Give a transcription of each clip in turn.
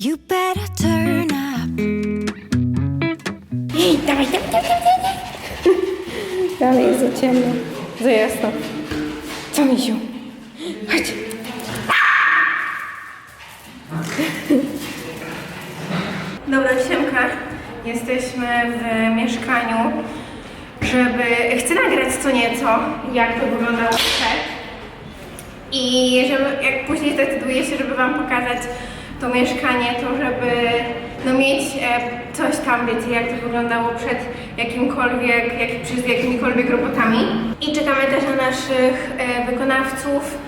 You better turn up. Ej, dawaj, dawaj, dawaj, dawaj, dawaj. Dalej jest za ciemno. Za jasno. Co, misiu? Chodź. Dobra, siemka. Jesteśmy w mieszkaniu, żeby... Chcę nagrać co nieco, jak to wyglądało przed. I żeby, jak później zdecyduję się, żeby Wam pokazać to mieszkanie, to żeby no, mieć e, coś tam, wiecie, jak to wyglądało przed jakimkolwiek, jak, przez jakimikolwiek robotami. I czekamy też na naszych e, wykonawców,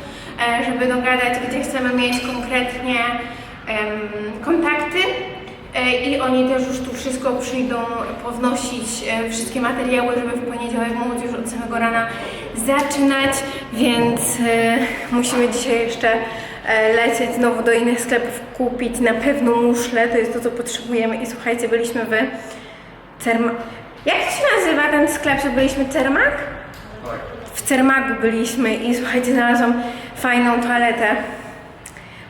e, żeby dogadać, gdzie chcemy mieć konkretnie kontakty. I oni też już tu wszystko przyjdą pownosić, wszystkie materiały, żeby w poniedziałek móc już od samego rana zaczynać, więc musimy dzisiaj jeszcze lecieć znowu do innych sklepów, kupić na pewno muszle, to jest to, co potrzebujemy. I słuchajcie, byliśmy w Cerma... Jak to się nazywa ten sklep, że byliśmy Cermak? W Cermagu byliśmy i słuchajcie, znalazłam fajną toaletę.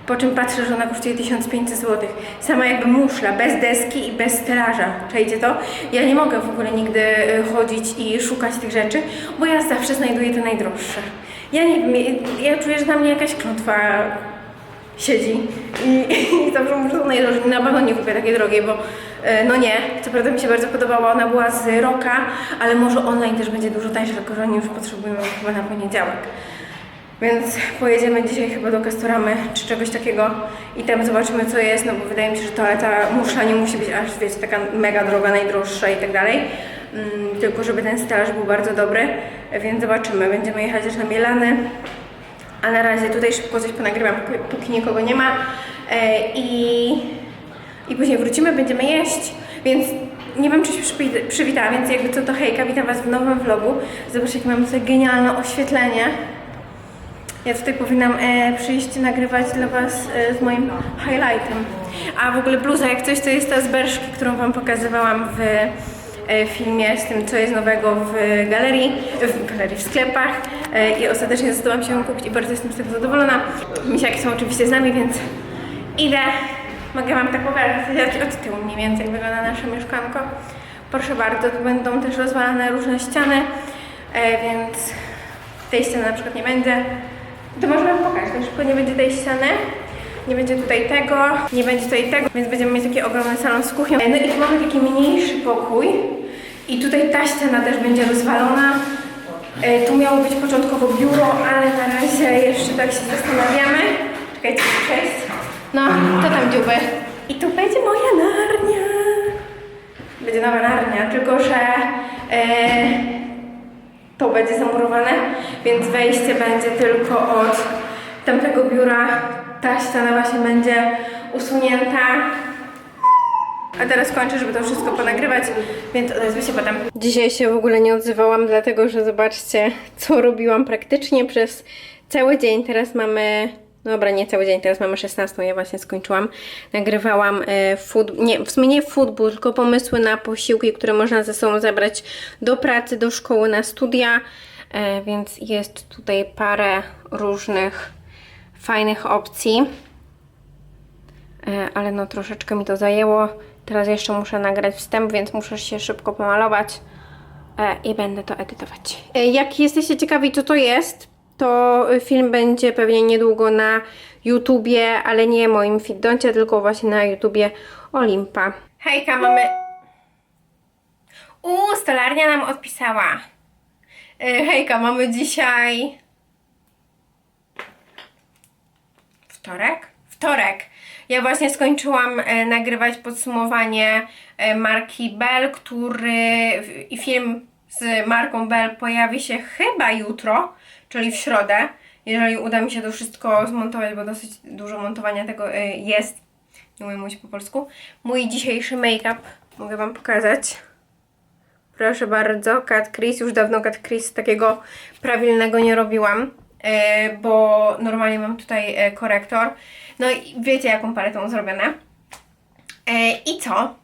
Po czym patrzę, że ona kosztuje 1500 zł. Sama jakby muszla, bez deski i bez stelaża. Czajcie to? Ja nie mogę w ogóle nigdy y, chodzić i szukać tych rzeczy, bo ja zawsze znajduję te najdroższe. Ja nie wiem, ja czuję, że na mnie jakaś klątwa siedzi i, i to najdroższe. Na pewno nie kupię takiej drogiej, bo e, no nie, co prawda mi się bardzo podobała, ona była z Roka, ale może online też będzie dużo tańsza, tylko że oni już potrzebują ją chyba na poniedziałek. Więc pojedziemy dzisiaj chyba do Castoramy czy czegoś takiego i tam zobaczymy co jest, no bo wydaje mi się, że toaleta muszla nie musi być aż wiecie, taka mega droga, najdroższa i tak dalej. Mm, tylko żeby ten stelaż był bardzo dobry, więc zobaczymy. Będziemy jechać też na Mielany. A na razie tutaj szybko coś ponagrywam, póki- nikogo nie ma. E, I, I później wrócimy, będziemy jeść, więc nie wiem, czy się przywi- przywitała, więc jakby co to hejka, witam Was w nowym vlogu. Zobaczcie, jakie mam tutaj genialne oświetlenie. Ja tutaj powinnam e, przyjść nagrywać dla Was e, z moim highlightem. A w ogóle bluza, jak coś, to jest ta z Berszki, którą Wam pokazywałam w filmie z tym, co jest nowego w galerii, w galerii, w sklepach. E, I ostatecznie zdecydowałam się ją kupić i bardzo jestem z tego zadowolona. Misiaki są oczywiście z nami, więc idę. Mogę Wam tak pokazać od tyłu mniej więcej, jak wygląda nasze mieszkanko. Proszę bardzo, tu będą też rozwalane różne ściany, e, więc tej ściany na przykład nie będzie. To może Wam pokażę, tak szybko nie będzie tej ściany. Nie będzie tutaj tego, nie będzie tutaj tego, więc będziemy mieć taki ogromny salon z kuchnią. No i tu mamy taki mniejszy pokój. I tutaj ta ściana też będzie rozwalona. E, Tu miało być początkowo biuro, ale na razie jeszcze tak się zastanawiamy. Czekajcie, przejść. No, to tam dziuby. I tu będzie moja narnia. Będzie nowa narnia, tylko że e, to będzie zamurowane, więc wejście będzie tylko od tamtego biura. Ta ściana właśnie będzie usunięta. A teraz kończę, żeby to wszystko ponagrywać, więc odezwę się potem. Dzisiaj się w ogóle nie odzywałam, dlatego że zobaczcie, co robiłam praktycznie przez cały dzień. Teraz mamy. No dobra, nie cały dzień, teraz mamy 16, ja właśnie skończyłam. Nagrywałam e, food, nie, w sumie nie foodbook, tylko pomysły na posiłki, które można ze sobą zabrać do pracy, do szkoły, na studia. E, więc jest tutaj parę różnych fajnych opcji. E, ale no troszeczkę mi to zajęło. Teraz jeszcze muszę nagrać wstęp, więc muszę się szybko pomalować e, i będę to edytować. E, Jak jesteście ciekawi, co to jest, to film będzie pewnie niedługo na YouTubie, ale nie moim Fitdoncie, tylko właśnie na YouTubie Olimpa. Hejka, mamy... Uuu, stolarnia nam odpisała. Hejka, mamy dzisiaj... Wtorek? Wtorek. Ja właśnie skończyłam e, nagrywać podsumowanie e, marki Bell, który i film z marką Bell pojawi się chyba jutro, czyli w środę. Jeżeli uda mi się to wszystko zmontować, bo dosyć dużo montowania tego e, jest. Nie umiem mówić po polsku. Mój dzisiejszy make-up mogę Wam pokazać. Proszę bardzo, Cat Crease. Już dawno Cat Crease takiego prawilnego nie robiłam, bo normalnie mam tutaj e, korektor. No i wiecie, jaką paletą zrobione. E, I co?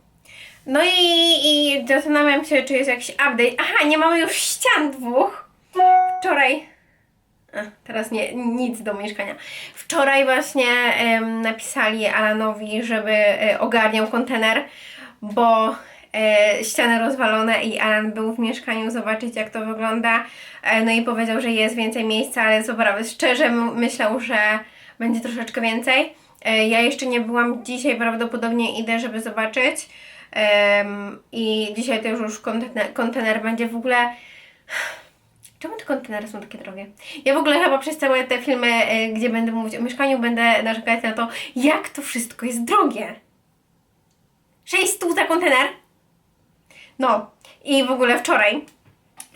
No i, i zastanawiam się, czy jest jakiś update. Aha, nie mamy już ścian dwóch. Wczoraj Ech, teraz nie, nic do mieszkania. Wczoraj właśnie em, napisali Alanowi, żeby e, ogarniał kontener, bo e, ściany rozwalone i Alan był w mieszkaniu zobaczyć jak to wygląda. E, no i powiedział, że jest więcej miejsca, ale zobaczył, szczerze myślał, że będzie troszeczkę więcej. E, ja jeszcze nie byłam dzisiaj, prawdopodobnie idę, żeby zobaczyć. Em, I dzisiaj to już kontener, kontener będzie w ogóle. Czemu te kontenery są takie drogie? Ja w ogóle chyba przez całe te filmy, y, gdzie będę mówić o mieszkaniu, będę narzekać na to, jak to wszystko jest drogie. 6 stół za kontener? No, i w ogóle wczoraj.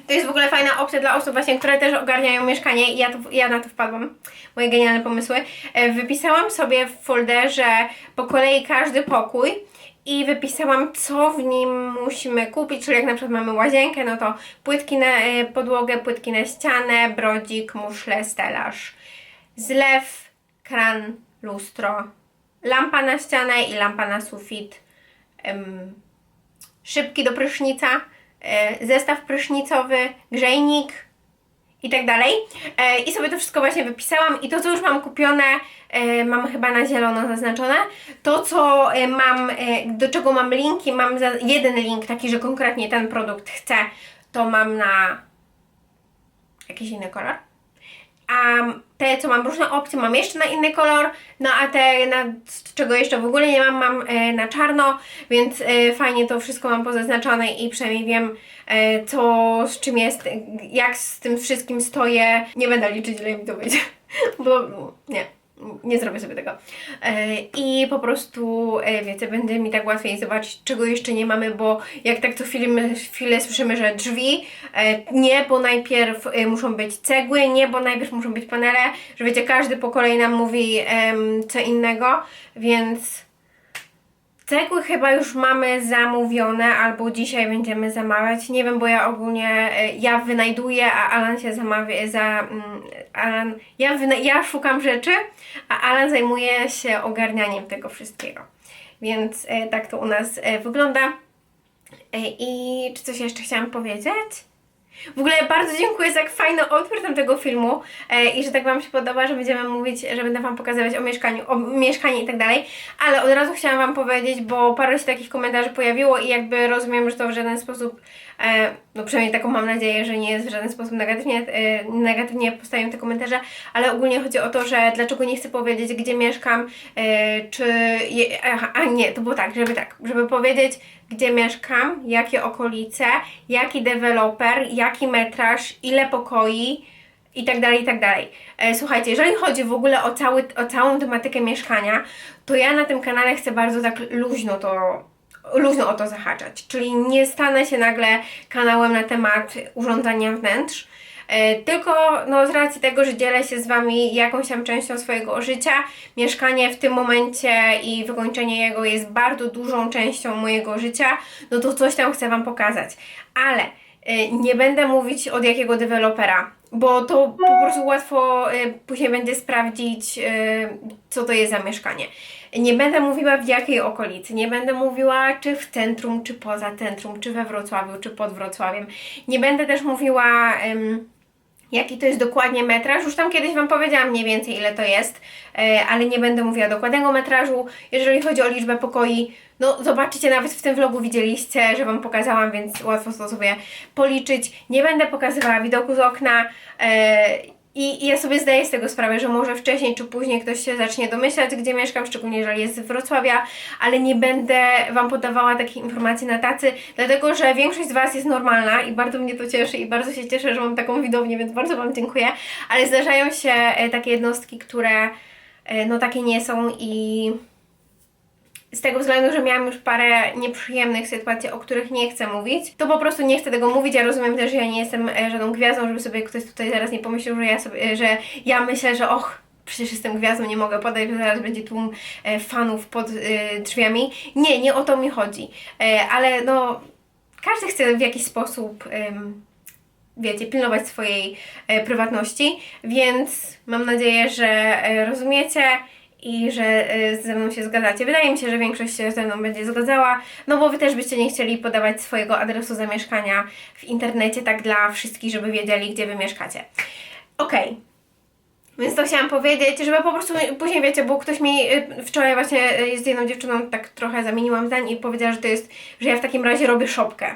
To jest w ogóle fajna opcja dla osób właśnie, które też ogarniają mieszkanie i ja, to, ja na to wpadłam. Moje genialne pomysły. E, Wypisałam sobie w folderze po kolei każdy pokój i wypisałam, co w nim musimy kupić, czyli jak na przykład mamy łazienkę, no to płytki na e, podłogę, płytki na ścianę, brodzik, muszle, stelaż, zlew, kran, lustro, lampa na ścianę i lampa na sufit, em, szybki do prysznica, e, zestaw prysznicowy, grzejnik i tak dalej. E, I sobie to wszystko właśnie wypisałam i to, co już mam kupione, e, mam chyba na zielono zaznaczone. To, co mam, do czego mam linki, mam jeden link taki, że konkretnie ten produkt chcę, to mam na jakiś inny kolor. A te, co mam różne opcje, mam jeszcze na inny kolor, no a te, na, czego jeszcze w ogóle nie mam, mam e, na czarno, więc e, fajnie to wszystko mam pozaznaczone i przynajmniej wiem, e, co z czym jest, jak z tym wszystkim stoję. Nie będę liczyć, ile mi to wyjdzie, bo nie. Nie zrobię sobie tego. E, I po prostu, e, wiecie, będzie mi tak łatwiej zobaczyć, czego jeszcze nie mamy, bo jak tak co chwilę, chwilę słyszymy, że drzwi, e, nie, bo najpierw muszą być cegły, nie, bo najpierw muszą być panele, że wiecie, każdy po kolei nam mówi co innego, więc cegły chyba już mamy zamówione, albo dzisiaj będziemy zamawiać. Nie wiem, bo ja ogólnie, e, ja wynajduję, a Alan się zamawia, za, mm, Alan, ja, wyna, ja szukam rzeczy, a Alan zajmuje się ogarnianiem tego wszystkiego. Więc e, tak to u nas e, wygląda. I czy coś jeszcze chciałam powiedzieć? W ogóle bardzo dziękuję za fajny odbiór tamtego filmu e, i że tak Wam się podoba, że będziemy mówić, że będę Wam pokazywać o mieszkaniu, o mieszkaniu i tak dalej, ale od razu chciałam Wam powiedzieć, bo parę się takich komentarzy pojawiło i jakby rozumiem, że to w żaden sposób, no przynajmniej taką mam nadzieję, że nie jest w żaden sposób negatywnie, e, negatywnie postawią te komentarze, ale ogólnie chodzi o to, że dlaczego nie chcę powiedzieć, gdzie mieszkam, e, czy, je, aha, a nie, to było tak, żeby tak, żeby powiedzieć, gdzie mieszkam, jakie okolice, jaki deweloper, jaki metraż, ile pokoi i tak dalej, i tak dalej. E, Słuchajcie, jeżeli chodzi w ogóle o, cały, o całą tematykę mieszkania, to ja na tym kanale chcę bardzo tak luźno to luźno o to zahaczać, czyli nie stanę się nagle kanałem na temat urządzania wnętrz, E, Tylko no, z racji tego, że dzielę się z Wami jakąś tam częścią swojego życia, mieszkanie w tym momencie i wykończenie jego jest bardzo dużą częścią mojego życia, no to coś tam chcę Wam pokazać. Ale e, nie będę mówić od jakiego dewelopera, bo to po prostu łatwo e, później będzie sprawdzić, e, co to jest za mieszkanie. Nie będę mówiła w jakiej okolicy, nie będę mówiła czy w centrum, czy poza centrum, czy we Wrocławiu, czy pod Wrocławiem. Nie będę też mówiła. Jaki to jest dokładnie metraż. Już tam kiedyś Wam powiedziałam mniej więcej ile to jest, e, ale nie będę mówiła dokładnego metrażu. Jeżeli chodzi o liczbę pokoi, no zobaczycie, nawet w tym vlogu widzieliście, że Wam pokazałam, więc łatwo to sobie policzyć. Nie będę pokazywała widoku z okna. I, I ja sobie zdaję z tego sprawę, że może wcześniej czy później ktoś się zacznie domyślać, gdzie mieszkam, szczególnie jeżeli jest z Wrocławia, ale nie będę Wam podawała takich informacji na tacy, dlatego że większość z Was jest normalna i bardzo mnie to cieszy i bardzo się cieszę, że mam taką widownię, więc bardzo Wam dziękuję, ale zdarzają się e, takie jednostki, które e, no takie nie są i z tego względu, że miałam już parę nieprzyjemnych sytuacji, o których nie chcę mówić, to po prostu nie chcę tego mówić. Ja rozumiem też, że ja nie jestem e, żadną gwiazdą, żeby sobie ktoś tutaj zaraz nie pomyślał, że ja sobie, e, że ja myślę, że och, przecież jestem gwiazdą, nie mogę podać, że zaraz będzie tłum e, fanów pod drzwiami. Nie, nie o to mi chodzi. Ale no, każdy chce w jakiś sposób wiecie, pilnować swojej prywatności, więc mam nadzieję, że rozumiecie i że e, ze mną się zgadzacie. Wydaje mi się, że większość się ze mną będzie zgadzała, no bo wy też byście nie chcieli podawać swojego adresu zamieszkania w internecie tak dla wszystkich, żeby wiedzieli, gdzie wy mieszkacie. Okej, Więc to chciałam powiedzieć, żeby po prostu później wiecie, bo ktoś mi y, wczoraj właśnie y, z jedną dziewczyną tak trochę zamieniłam zdań i powiedziała, że to jest, że ja w takim razie robię szopkę.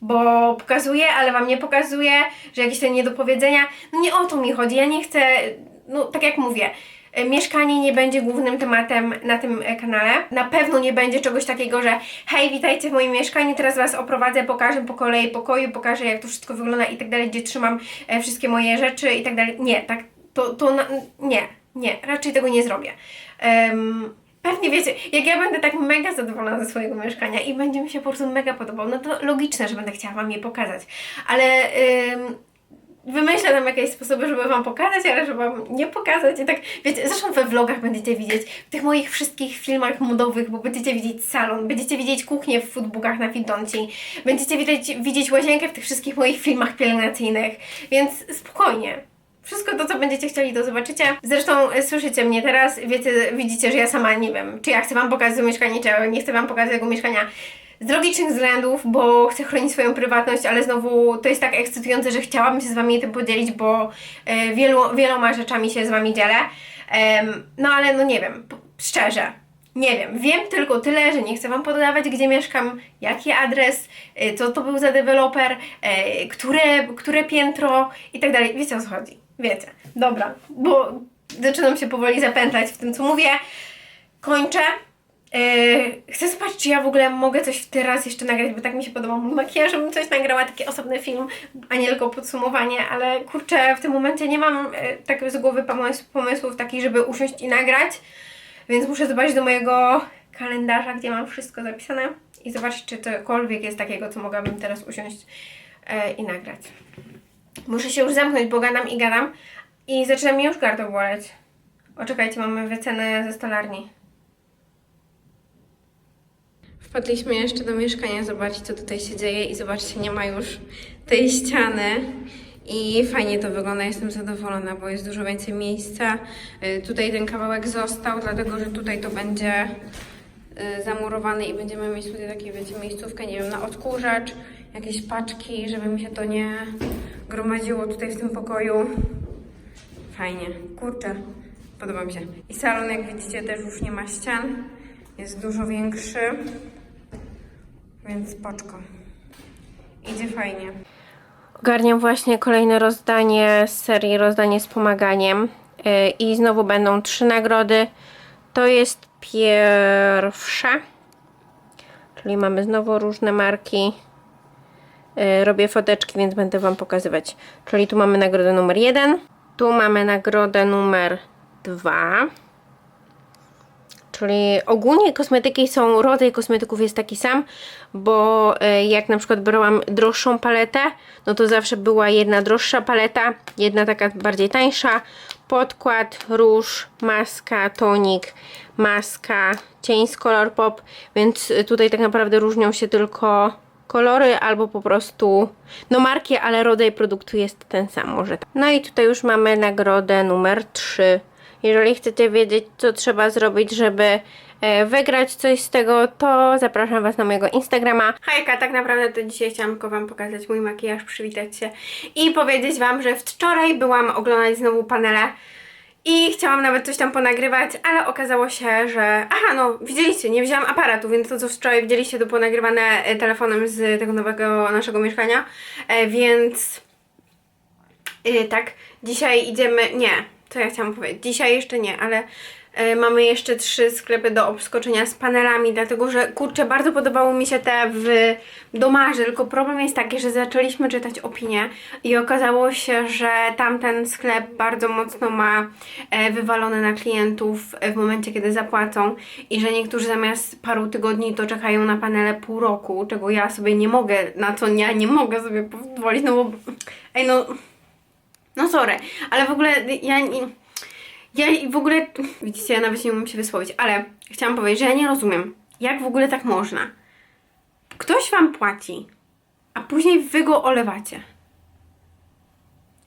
Bo pokazuję, ale wam nie pokazuję, że jakieś te niedopowiedzenia. No nie o to mi chodzi. Ja nie chcę, no tak jak mówię, y, mieszkanie nie będzie głównym tematem na tym e, kanale. Na pewno nie będzie czegoś takiego, że hej, witajcie w moim mieszkaniu, teraz was oprowadzę, pokażę po kolei pokoju, pokażę jak to wszystko wygląda i tak dalej, gdzie trzymam e, wszystkie moje rzeczy i tak dalej. Nie, tak, to, to na, nie, nie, raczej tego nie zrobię. Em, Pewnie wiecie, jak ja będę tak mega zadowolona ze swojego mieszkania i będzie mi się po prostu mega podobało, no to logiczne, że będę chciała Wam je pokazać. Ale ym, wymyślę tam jakieś sposoby, żeby Wam pokazać, ale żeby Wam nie pokazać. I tak, wiecie, zresztą we vlogach będziecie widzieć, w tych moich wszystkich filmach modowych, bo będziecie widzieć salon, będziecie widzieć kuchnię w foodbookach na Fidonci, będziecie widzieć, widzieć łazienkę w tych wszystkich moich filmach pielęgnacyjnych, więc spokojnie. Wszystko to, co będziecie chcieli, to zobaczycie. Zresztą e, słyszycie mnie teraz, wiecie, widzicie, że ja sama nie wiem, czy ja chcę Wam pokazać mieszkanie, czy nie chcę Wam pokazać tego mieszkania. Z logicznych względów, bo chcę chronić swoją prywatność, ale znowu to jest tak ekscytujące, że chciałabym się z Wami tym podzielić, bo e, wielu, wieloma rzeczami się z Wami dzielę. No ale no nie wiem, szczerze. Nie wiem, wiem tylko tyle, że nie chcę Wam podawać, gdzie mieszkam, jaki adres, y, co to był za deweloper, y, które, które piętro i tak dalej. Wiecie o co chodzi? Wiecie. Dobra, bo zaczynam się powoli zapętlać w tym, co mówię. Kończę. Yy, chcę zobaczyć, czy ja w ogóle mogę coś teraz jeszcze nagrać, bo tak mi się podoba mój makijaż, żebym coś nagrała, taki osobny film, a nie tylko podsumowanie, ale kurczę, w tym momencie nie mam yy, tak z głowy pomysł, pomysłów takich, żeby usiąść i nagrać, więc muszę zobaczyć do mojego kalendarza, gdzie mam wszystko zapisane i zobaczyć, czy cokolwiek jest takiego, co mogłabym teraz usiąść yy, i nagrać. Muszę się już zamknąć, bo gadam i gadam i zaczyna mi już gardło boleć. Oczekajcie, mamy wycenę ze stolarni. Wpadliśmy jeszcze do mieszkania zobaczyć, co tutaj się dzieje i zobaczcie, nie ma już tej ściany. I fajnie to wygląda, jestem zadowolona, bo jest dużo więcej miejsca. Y, Tutaj ten kawałek został, dlatego że tutaj to będzie y, zamurowane i będziemy mieć tutaj takie, wiecie, miejscówkę, nie wiem, na odkurzacz, jakieś paczki, żeby mi się to nie gromadziło tutaj w tym pokoju. Fajnie, kurczę, podoba mi się. I salon, jak widzicie, też już nie ma ścian, jest dużo większy, więc spoczko. Idzie fajnie. Ogarniam właśnie kolejne rozdanie z serii Rozdanie z pomaganiem yy, i znowu będą trzy nagrody. To jest pierwsza, czyli mamy znowu różne marki. Yy, robię foteczki, więc będę Wam pokazywać. Czyli tu mamy nagrodę numer jeden, tu mamy nagrodę numer dwa. Czyli ogólnie kosmetyki są, rodzaj kosmetyków jest taki sam, bo e, jak na przykład brałam droższą paletę, no to zawsze była jedna droższa paleta, jedna taka bardziej tańsza, podkład, róż, maska, tonik, maska, cień z Color Pop, więc tutaj tak naprawdę różnią się tylko kolory albo po prostu no marki, ale rodzaj produktu jest ten sam, może tak. No i tutaj już mamy nagrodę numer 3. Jeżeli chcecie wiedzieć, co trzeba zrobić, żeby e, wygrać coś z tego, to zapraszam Was na mojego Instagrama. Hejka, tak naprawdę to dzisiaj chciałam tylko Wam pokazać mój makijaż, przywitać się i powiedzieć Wam, że wczoraj byłam oglądać znowu panele i chciałam nawet coś tam ponagrywać, ale okazało się, że... Aha, no widzieliście, nie wzięłam aparatu, więc to co wczoraj widzieliście to było nagrywane e, telefonem z tego nowego naszego mieszkania, e, więc... Yy, tak, dzisiaj idziemy. Nie, co ja chciałam powiedzieć? Dzisiaj jeszcze nie, ale e, mamy jeszcze trzy sklepy do obskoczenia z panelami, dlatego że kurczę, bardzo podobało mi się te w domarze, tylko problem jest taki, że zaczęliśmy czytać opinie i okazało się, że tamten sklep bardzo mocno ma e, wywalone na klientów w momencie, kiedy zapłacą i że niektórzy zamiast paru tygodni to czekają na panele pół roku, czego ja sobie nie mogę, na co ja nie mogę sobie pozwolić, no bo ej no no sorry, ale w ogóle ja. Ja w ogóle... Widzicie, ja nawet nie umiem się wysłowić, ale chciałam powiedzieć, że ja nie rozumiem, jak w ogóle tak można. Ktoś wam płaci, a później wy go olewacie.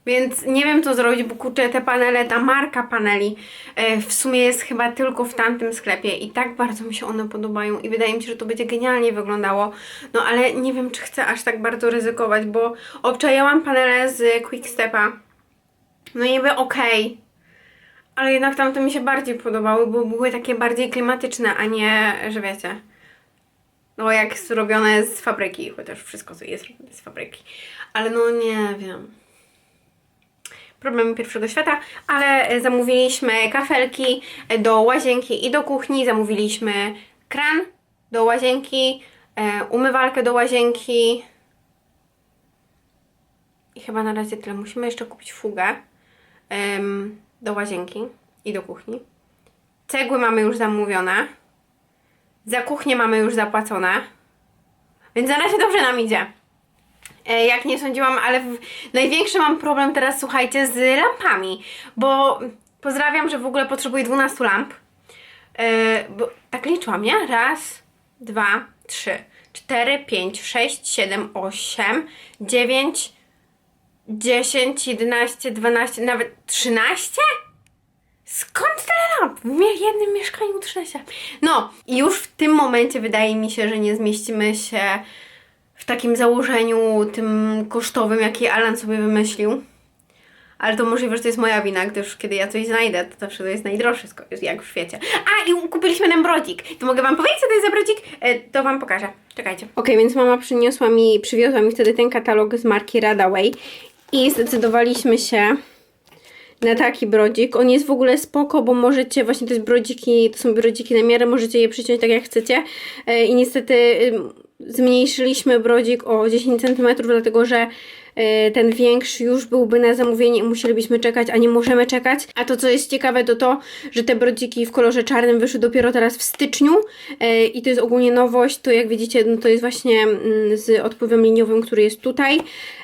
Więc nie wiem co zrobić, bo kurczę te panele, ta marka paneli e, w sumie jest chyba tylko w tamtym sklepie i tak bardzo mi się one podobają i wydaje mi się, że to będzie genialnie wyglądało. No ale nie wiem czy chcę aż tak bardzo ryzykować, bo obczajałam panele z Quickstepa. No niby okej, Ale jednak tamte mi się bardziej podobały, bo były takie bardziej klimatyczne, a nie, że wiecie. No jak zrobione z fabryki, chociaż wszystko jest z fabryki. Ale no nie wiem. Problemy pierwszego świata, ale zamówiliśmy kafelki do łazienki i do kuchni, zamówiliśmy kran do łazienki, e, umywalkę do łazienki i chyba na razie tyle. Musimy jeszcze kupić fugę do łazienki i do kuchni. Cegły mamy już zamówione. Za kuchnię mamy już zapłacone. Więc na razie dobrze nam idzie. E, Jak nie sądziłam, ale w... największy mam problem teraz, słuchajcie, z lampami. Bo pozdrawiam, że w ogóle potrzebuję 12 lamp. E, bo tak liczyłam, nie? Raz, dwa, trzy, cztery, pięć, sześć, siedem, osiem, dziewięć, dziesięć, jedenaście, dwanaście, nawet trzynaście? Skąd tyle lamp? W jednym mieszkaniu 13. No, i już w tym momencie wydaje mi się, że nie zmieścimy się w takim założeniu tym kosztowym, jaki Alan sobie wymyślił. Ale to możliwe, że to jest moja wina, gdyż kiedy ja coś znajdę, to zawsze to jest najdroższe, jak w świecie. A, i kupiliśmy ten brodzik. To mogę Wam powiedzieć, co to jest za brodzik? E, to Wam pokażę. Czekajcie. Okej, więc mama przyniosła mi, przywiozła mi wtedy ten katalog z marki Radaway i zdecydowaliśmy się na taki brodzik. On jest w ogóle spoko, bo możecie, właśnie to jest brodziki, to są brodziki na miarę, możecie je przyciąć tak jak chcecie. E, I niestety zmniejszyliśmy brodzik o 10 cm, dlatego że ten większy już byłby na zamówienie i musielibyśmy czekać, a nie możemy czekać. A to, co jest ciekawe, to to, że te brodziki w kolorze czarnym wyszły dopiero teraz w styczniu e, i to jest ogólnie nowość. To jak widzicie, no to jest właśnie mm, z odpływem liniowym, który jest tutaj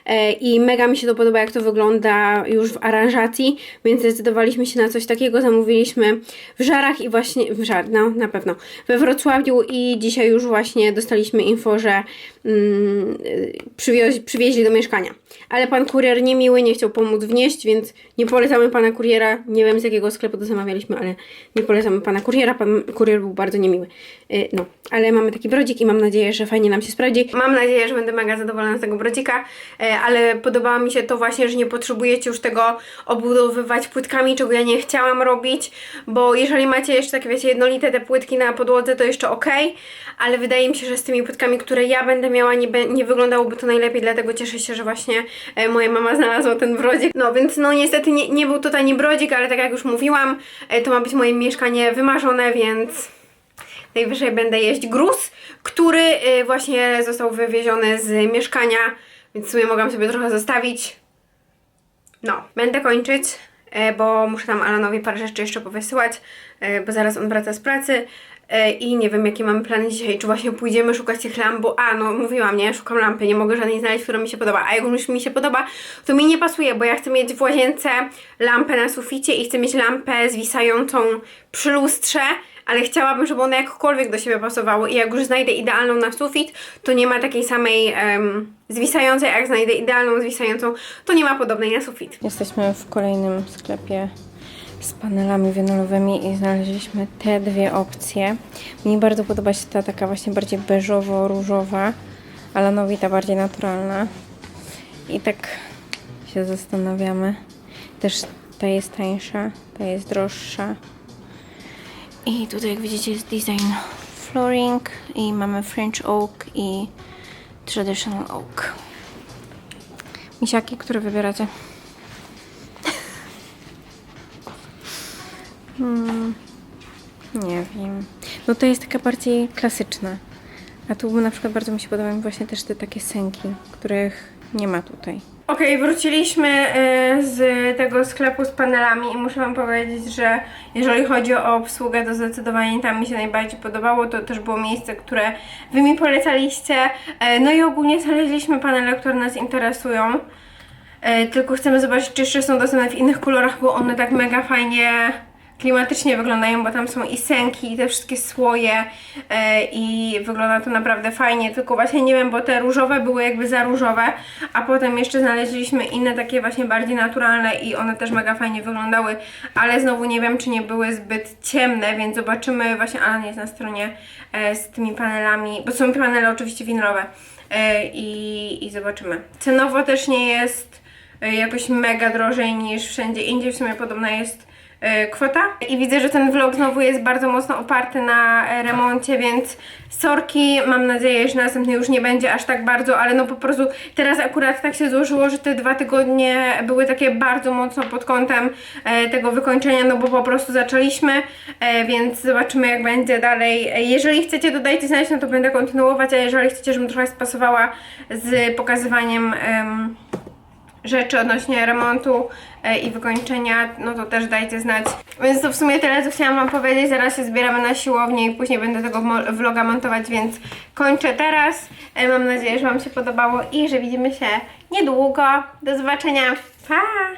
e, i mega mi się to podoba, jak to wygląda już w aranżacji, więc zdecydowaliśmy się na coś takiego. Zamówiliśmy w Żarach i właśnie, w Żar, no na pewno, we Wrocławiu i dzisiaj już właśnie dostaliśmy info, że mm, y, przywieź, przywieźli do mieszkania. Ale pan kurier niemiły, nie chciał pomóc wnieść, więc nie polecamy pana kuriera. Nie wiem z jakiego sklepu to zamawialiśmy, ale nie polecamy pana kuriera. Pan kurier był bardzo niemiły. Y, No, ale mamy taki brodzik i mam nadzieję, że fajnie nam się sprawdzi. Mam nadzieję, że będę mega zadowolona z tego brodzika, y, ale podobało mi się to właśnie, że nie potrzebujecie już tego obudowywać płytkami, czego ja nie chciałam robić, bo jeżeli macie jeszcze takie, wiecie, jednolite te płytki na podłodze, to jeszcze ok, ale wydaje mi się, że z tymi płytkami, które ja będę miała, nie, nie wyglądałoby to najlepiej, dlatego cieszę się, że właśnie e, moja mama znalazła ten brodzik. No więc no niestety nie, nie był to tani brodzik, ale tak jak już mówiłam, e, to ma być moje mieszkanie wymarzone, więc najwyżej będę jeść gruz, który y, właśnie został wywieziony z mieszkania, więc w sumie mogłam sobie trochę zostawić. No, będę kończyć, e, bo muszę tam Alanowi parę rzeczy jeszcze powysyłać, e, bo zaraz on wraca z pracy i nie wiem jakie mamy plany dzisiaj, czy właśnie pójdziemy szukać tych lamp, bo a, no mówiłam, nie, szukam lampy, nie mogę żadnej znaleźć, która mi się podoba, a jak już mi się podoba, to mi nie pasuje, bo ja chcę mieć w łazience lampę na suficie i chcę mieć lampę zwisającą przy lustrze, ale chciałabym, żeby one jakkolwiek do siebie pasowały i jak już znajdę idealną na sufit, to nie ma takiej samej zwisającej, a jak znajdę idealną zwisającą, to nie ma podobnej na sufit. Jesteśmy w kolejnym sklepie z panelami winylowymi i znaleźliśmy te dwie opcje. Mnie bardzo podoba się ta taka właśnie bardziej beżowo-różowa, Alanowi ta bardziej naturalna. I tak się zastanawiamy. Też ta jest tańsza, ta jest droższa. I tutaj jak widzicie jest design flooring i mamy French Oak i Traditional Oak. Misiaki, które wybieracie? Hmm, nie wiem. No to jest taka bardziej klasyczna. A tu na przykład bardzo mi się podobają właśnie też te takie sęki, których nie ma tutaj. Okej, wróciliśmy y, z tego sklepu z panelami i muszę Wam powiedzieć, że jeżeli chodzi o obsługę, to zdecydowanie tam mi się najbardziej podobało. To też było miejsce, które Wy mi polecaliście. E, No i ogólnie znaleźliśmy panele, które nas interesują. E, Tylko chcemy zobaczyć, czy jeszcze są dostępne w innych kolorach, bo one tak mega fajnie klimatycznie wyglądają, bo tam są i sęki, i te wszystkie słoje e, i wygląda to naprawdę fajnie, tylko właśnie nie wiem, bo te różowe były jakby za różowe, a potem jeszcze znaleźliśmy inne takie właśnie bardziej naturalne i one też mega fajnie wyglądały, ale znowu nie wiem, czy nie były zbyt ciemne, więc zobaczymy, właśnie Alan jest na stronie e, z tymi panelami, bo są panele oczywiście winylowe e, i, i zobaczymy. Cenowo też nie jest jakoś mega drożej niż wszędzie indziej, w sumie podobna jest kwota. I widzę, że ten vlog znowu jest bardzo mocno oparty na e, remoncie, więc sorki, mam nadzieję, że następny już nie będzie aż tak bardzo, ale no po prostu teraz akurat tak się złożyło, że te dwa tygodnie były takie bardzo mocno pod kątem e, tego wykończenia, no bo po prostu zaczęliśmy, e, więc zobaczymy jak będzie dalej. E, Jeżeli chcecie, to dajcie znać, no to będę kontynuować, a jeżeli chcecie, żebym trochę spasowała z pokazywaniem em, rzeczy odnośnie remontu e, i wykończenia, no to też dajcie znać. Więc to w sumie tyle, co chciałam Wam powiedzieć. Zaraz się zbieramy na siłownię i później będę tego vloga montować, więc kończę teraz. E, Mam nadzieję, że Wam się podobało i że widzimy się niedługo. Do zobaczenia. Pa!